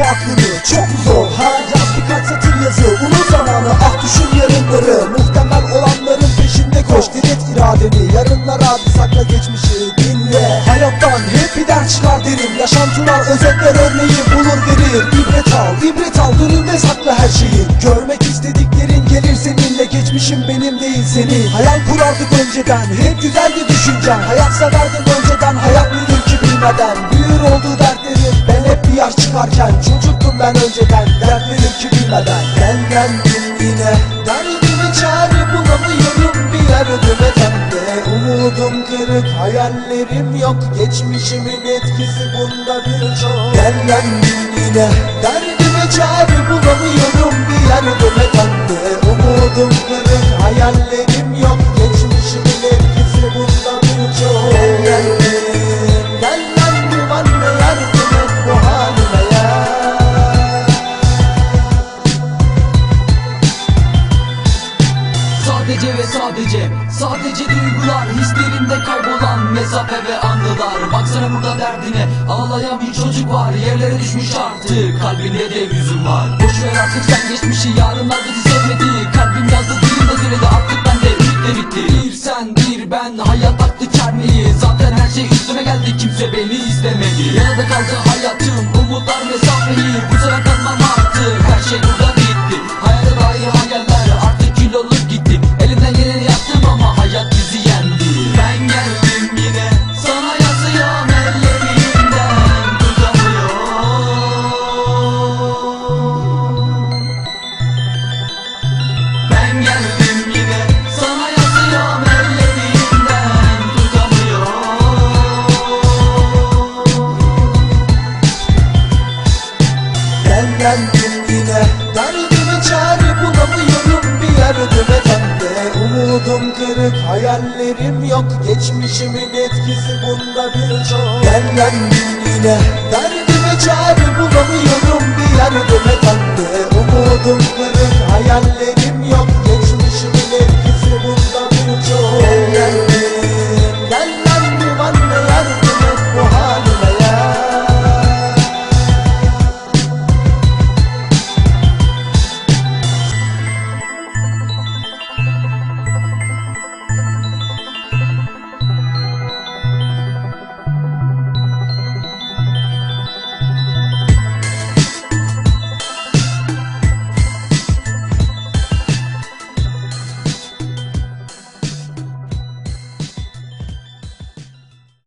aklını çok zor. Her yaz birkaç satır yazıyor Unut zamanı ah düşün yarınları. Muhtemel olanların peşinde koş Diret iradeni. Yarınlara bir sakla geçmişi dinle. Hayattan hep bir ders çıkar derim Yaşantılar özetler örneği bulur verir İbret al ibret al önünde sakla her şeyi. Görmek istediklerin gelir seninle Geçmişim benim değil seni Hayal kurardık önceden hep güzeldi düşüncen. Hayat severdim önceden hayat nedir ki bilmeden. Büyür oldu derdi bir yaş çıkarken Çocuktum ben önceden Dert nedir ki bilmeden. Denlendim yine. Derdime çare bulamıyorum Bir yardım etemde Umudum kırık Hayallerim yok Geçmişimin etkisi bunda birçok. Denlendim yine. Derdime çare bulamıyorum Bir yardım etemde Umudum kırık Hayallerim Sadece ve sadece Sadece duygular Hislerinde kaybolan mesafe ve anılar. Baksana burada derdine Ağlayan bir çocuk var Yerlere düşmüş artık. Kalbinde de yüzüm var. Boş ver artık sen geçmişi Yarınlar bizi sevmedi. Kalbim yazdı dilimde söyledi Artık ümit de bitti. Bir sen bir ben Hayat taktı çermeyi. Zaten her şey üstüme geldi Kimse beni istemedi. Yarıda kaldı hayatım Denlendim yine. Derdime çare bulamıyorum Bir yardım etemde Umudum kırık Hayallerim yok Geçmişimin etkisi bunda birçok. Denlendim yine. Derdime çare bulamıyorum Bir yardım etemde Umudum kırık Hayallerim